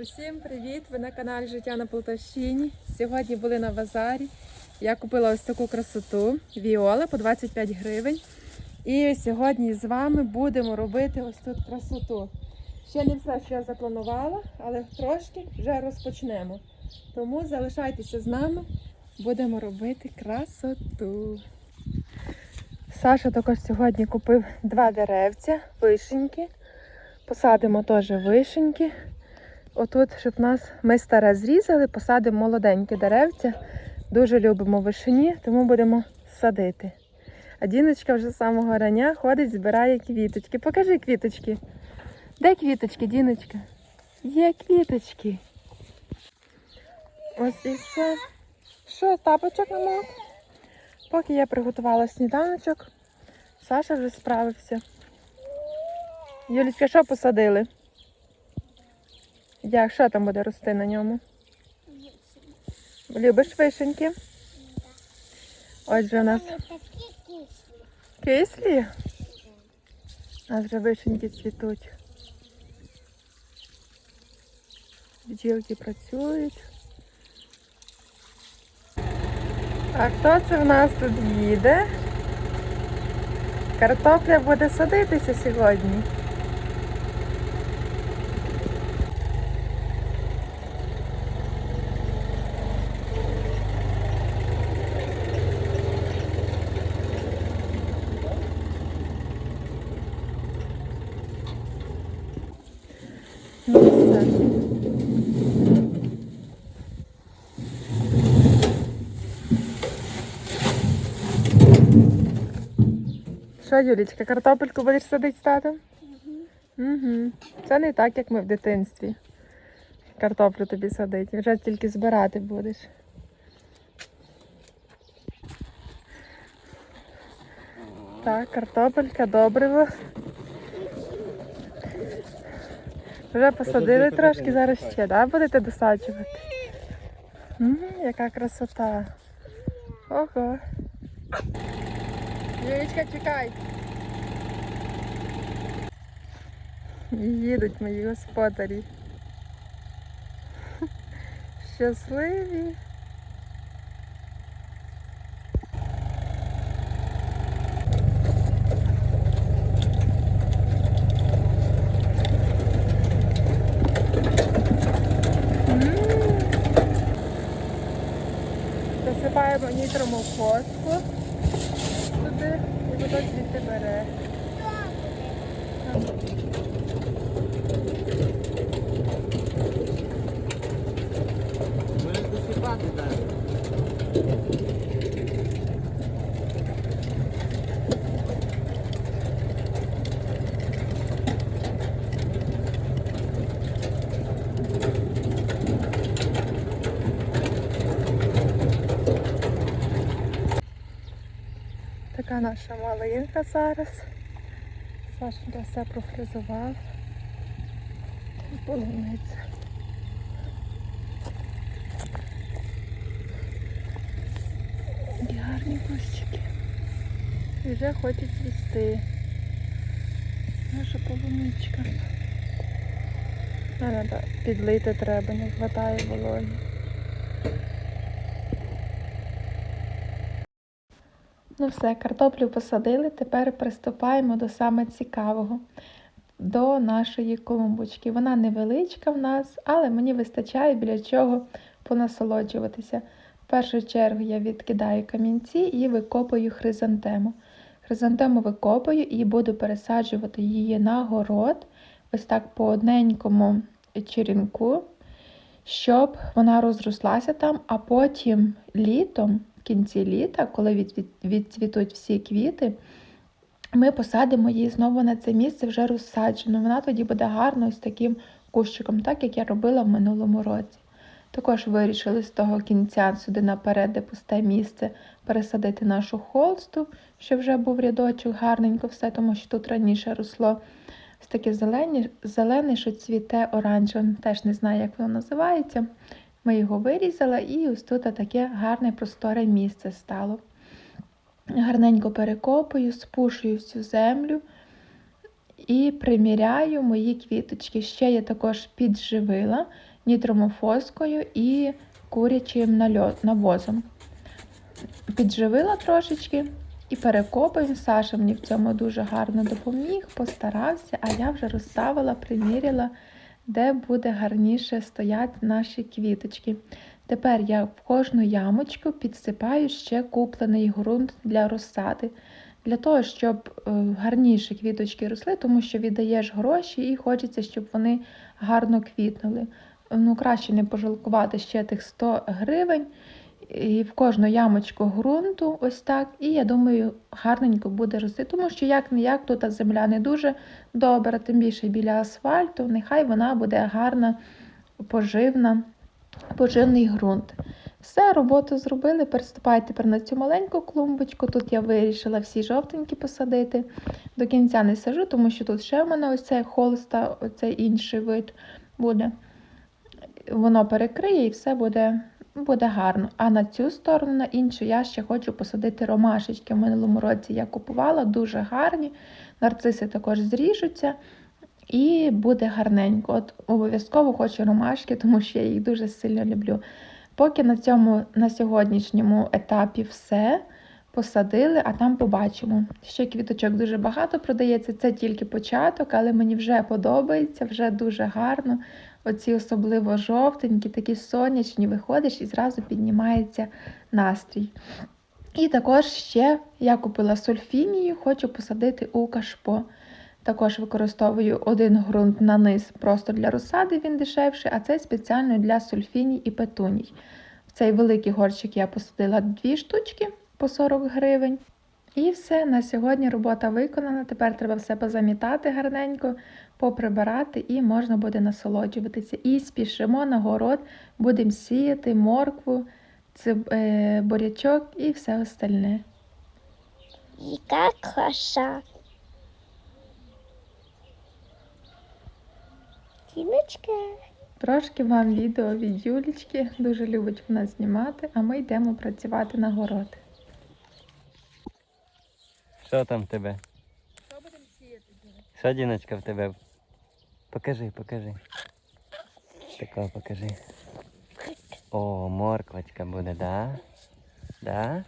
Усім привіт! Ви на каналі Життя на Полтавщині. Сьогодні були на базарі. Я купила ось таку красоту віола по 25 гривень. І сьогодні з вами будемо робити ось тут красоту. Ще не все, що я запланувала, але трошки вже розпочнемо. Тому залишайтеся з нами, будемо робити красоту. Саша також сьогодні купив два деревця, вишеньки. Посадимо теж вишеньки. Отут, щоб нас ми старе зрізали, посадимо молоденькі деревця. Дуже любимо вишені, тому будемо садити. А Діночка вже з самого рання ходить, збирає квіточки. Покажи квіточки. Де квіточки, Діночка? Є квіточки. Ось і все. Що, тапочок намок? Поки я приготувала сніданочок, Саша вже справився. Юлічка, що посадили? Як, що там буде рости на ньому? Любиш вишеньки? Отже, у нас такі кислі. кислі. У нас вже вишеньки цвітуть. Бджілки працюють. А хто це в нас тут їде? Картопля буде садитися сьогодні. Що, Юлічка, картопельку будеш садити з татом? Угу. Це не так, як ми в дитинстві. Картоплю тобі садить. Вже тільки збирати будеш. Так, картопелька, добриво. Вже посадили трошки, зараз ще, да, будете досаджувати? М, яка красота. Ого. Юрічка, чекай. Їдуть мої господарі. Щасливі. М. Засипаємо нітрому фоску туди і воно звідти бере. Будеш досипати далі. Така наша малинка зараз. Сашенька все профризував. Полуниця. Такі гарні кущики. І вже хочуть цвісти. Наша полуничка. Підлити треба, не вистачає вологи. Ну все, картоплю посадили, тепер приступаємо до саме цікавого, до нашої колумбочки. Вона невеличка в нас, але мені вистачає біля чого понасолоджуватися. В першу чергу я відкидаю камінці і викопую хризантему. Хризантему викопаю і буду пересаджувати її на город, ось так по одненькому черенку, щоб вона розрослася там, а потім літом в кінці літа, коли від, від, відцвітуть всі квіти, ми посадимо її знову на це місце вже розсаджено. Вона тоді буде гарно ось таким кущиком, так як я робила в минулому році. Також вирішили з того кінця сюди наперед, де пусте місце, пересадити нашу холсту, що вже був рядочок, гарненько все, тому що тут раніше росло ось таке зелене, що цвіте оранжевим. Теж не знаю, як воно називається. Ми його вирізали, і ось тут таке гарне просторе місце стало. Гарненько перекопую, спушую всю землю і приміряю мої квіточки. Ще я також підживила нітромофоскою і курячим навозом. Підживила трошечки і перекопую. Саша мені в цьому дуже гарно допоміг, постарався, а я вже розставила, приміряла, де буде гарніше стояти наші квіточки. Тепер я в кожну ямочку підсипаю ще куплений ґрунт для розсади. Для того, щоб е, гарніше квіточки росли, тому що віддаєш гроші і хочеться, щоб вони гарно квітнули. Ну, краще не пожалкувати ще тих 100 гривень і в кожну ямочку ґрунту, ось так. І я думаю, гарненько буде рости, тому що як не як тут земля не дуже добра, тим більше біля асфальту, нехай вона буде гарна, поживна, поживний ґрунт. Все, роботу зробили. Переступаю тепер на цю маленьку клумбочку. Тут я вирішила всі жовтенькі посадити. До кінця не сажу, тому що тут ще в мене ось цей холста, оцей інший вид буде. Воно перекриє і все буде, буде гарно. А на цю сторону, на іншу, я ще хочу посадити ромашечки. В минулому році я купувала дуже гарні. Нарциси також зріжуться. І буде гарненько. От обов'язково хочу ромашки, тому що я їх дуже сильно люблю. Поки на цьому на сьогоднішньому етапі все посадили, а там побачимо. Ще квіточок дуже багато продається, це тільки початок, але мені вже подобається, вже дуже гарно. Оці особливо жовтенькі, такі сонячні, виходиш і зразу піднімається настрій. І також ще я купила сульфінію, хочу посадити у кашпо. Також використовую один ґрунт на низ просто для розсади, він дешевший, а цей спеціально для сульфіній і петуній. В цей великий горщик я посадила дві штучки по 40 гривень. І все, на сьогодні робота виконана. Тепер треба все позамітати гарненько, поприбирати і можна буде насолоджуватися. І спішимо на город, будемо сіяти моркву, циб, е, бурячок і все остальне. Яка краса. Кіночка. Трошки вам відео від Юлічки. Дуже любить вона знімати, а ми йдемо працювати на город. Що там в тебе? Що будемо сіяти? Що, Діночка, в тебе? Покажи, покажи. Такого покажи. О, морквочка буде, да? Да?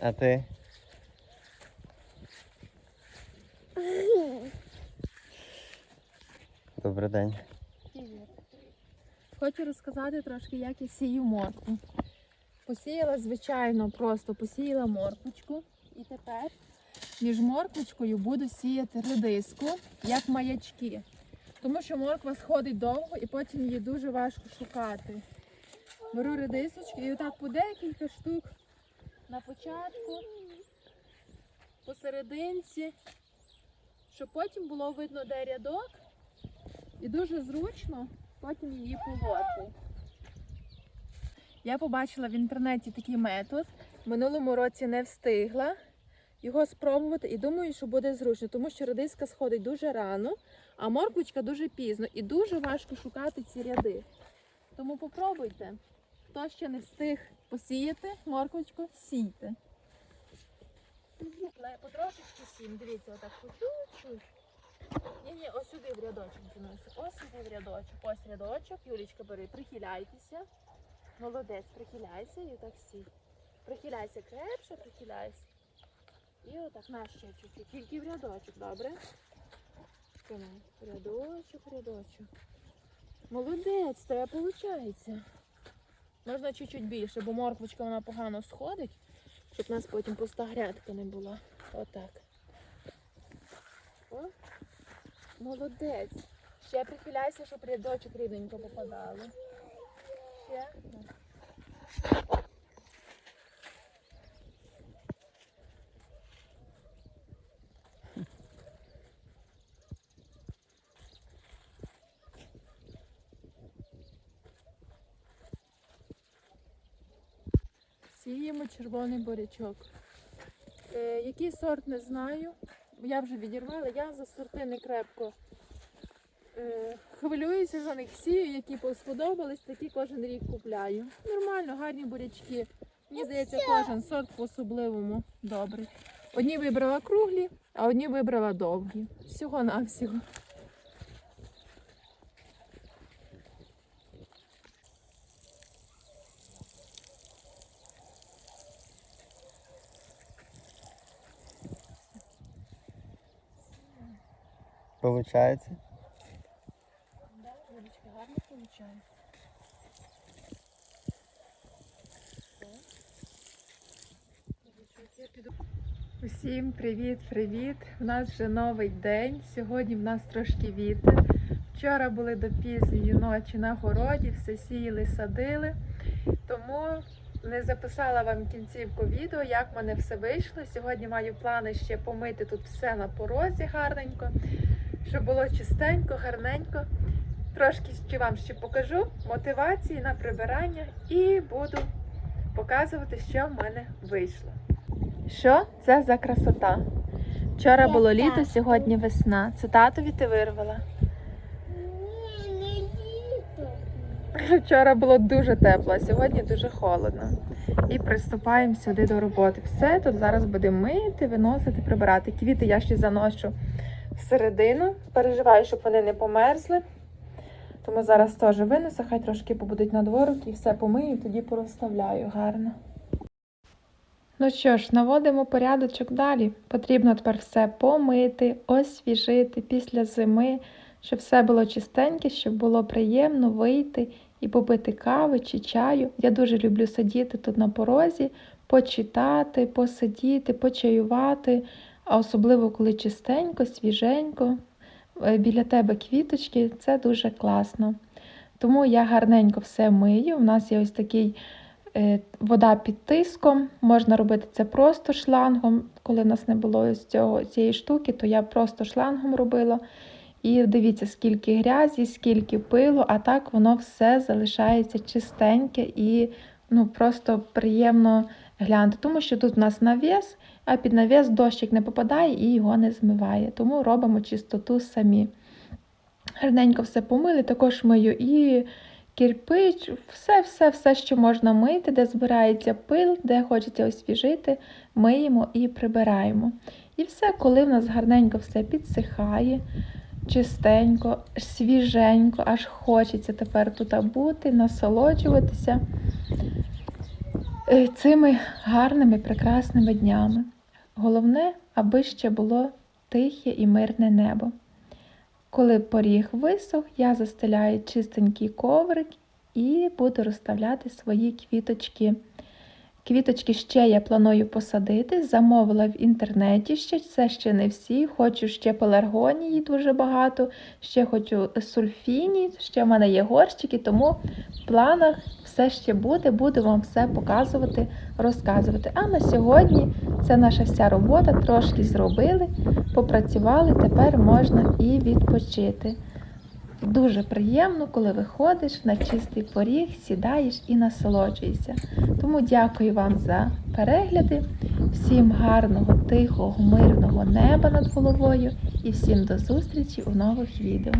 А ти? Добрий день. Привіт. Хочу розказати трошки, як я сію моркву. Посіяла, звичайно, просто посіяла морквочку. І тепер між морквочкою буду сіяти редиску, як маячки. Тому що морква сходить довго і потім її дуже важко шукати. Беру редисочки і отак по декілька штук на початку, посерединці, щоб потім було видно, де рядок, і дуже зручно потім її полоти. Я побачила в інтернеті такий метод. Минулому році не встигла його спробувати і думаю, що буде зручно, тому що редиска сходить дуже рано, а морквочка дуже пізно і дуже важко шукати ці ряди. Тому попробуйте. Хто ще не встиг посіяти морквочку, сійте. Потрошечки сім, дивіться, отак чуть-чуть. Ні, ні, ось сюди в рядочок Дінусь. Ось сюди в рядочок. Ось рядочок. Юлічка, бери, прихиляйтеся. Молодець, прихиляйся і отак сій. Прихиляйся крепше, прихиляйся. І отак на ще чуть-чуть. Тільки в рядочок, добре? Рядочок, рядочок. Молодець, тебе виходить. Можна чуть-чуть більше, бо морквочка вона погано сходить, щоб у нас потім пуста грядка не була. Отак. О, молодець. Ще прихиляйся, щоб рядочок рівненько попадало. Ще. Сіємо червоний бурячок. Е, який сорт не знаю. Я вже відірвала, я за сорти не крепко е, хвилююся за них, сію, які сподобались, такі кожен рік купляю. Нормально, гарні бурячки. Мені здається, кожен сорт по-особливому добрий. Одні вибрала круглі, а одні вибрала довгі. Всього навсього. Получається? гарно виходить. Усім привіт, привіт! У нас вже новий день. Сьогодні в нас трошки вітер. Вчора були до пізньої ночі на городі, все сіяли, садили. Тому не записала вам кінцівку відео, як в мене все вийшло. Сьогодні маю плани ще помити тут все на порозі гарненько, щоб було чистенько, гарненько. Трошки ще вам ще покажу мотивації на прибирання і буду показувати, що в мене вийшло. Що це за красота? Вчора Я було літо, сьогодні весна. Це татові ти вирвала. Ні, не літо. Вчора було дуже тепло, а сьогодні дуже холодно. І приступаємо сюди до роботи. Все тут зараз будемо мити, виносити, прибирати. Квіти я ще заношу всередину. Переживаю, щоб вони не померзли. Тому зараз теж винесу, хай трошки побудуть на дворок і все помию, тоді порозставляю гарно. Ну що ж, наводимо порядочок далі. Потрібно тепер все помити, освіжити після зими, щоб все було чистеньке, щоб було приємно вийти і попити кави чи чаю. Я дуже люблю сидіти тут на порозі, почитати, посидіти, почаювати, а особливо коли чистенько, свіженько, е, біля тебе квіточки, це дуже класно. Тому я гарненько все мию. У нас є ось такий е, вода під тиском. Можна робити це просто шлангом. Коли в нас не було ось цього, цієї штуки, то я просто шлангом робила. І дивіться, скільки грязі, скільки пилу, а так воно все залишається чистеньке і ну, просто приємно глянути. Тому що тут у нас навіс, а під навіс дощик не попадає і його не змиває. Тому робимо чистоту самі. Гарненько все помили, також мию і кирпич, все, все, все, що можна мити, де збирається пил, де хочеться освіжити, миємо і прибираємо. І все, коли в нас гарненько все підсихає, чистенько, свіженько, аж хочеться тепер тут бути, насолоджуватися цими гарними, прекрасними днями. Головне, аби ще було тихе і мирне небо. Коли поріг висох, я застеляю чистенький коврик і буду розставляти свої квіточки. Квіточки ще я планую посадити, замовила в інтернеті ще, це ще не всі. Хочу ще пеларгонії дуже багато, ще хочу сульфіні, ще в мене є горщики, тому в планах все ще буде, буду вам все показувати, розказувати. А на сьогодні це наша вся робота, трошки зробили, попрацювали, тепер можна і відпочити. Дуже приємно, коли виходиш на чистий поріг, сідаєш і насолоджуєшся. Тому дякую вам за перегляди, всім гарного, тихого, мирного неба над головою і всім до зустрічі у нових відео.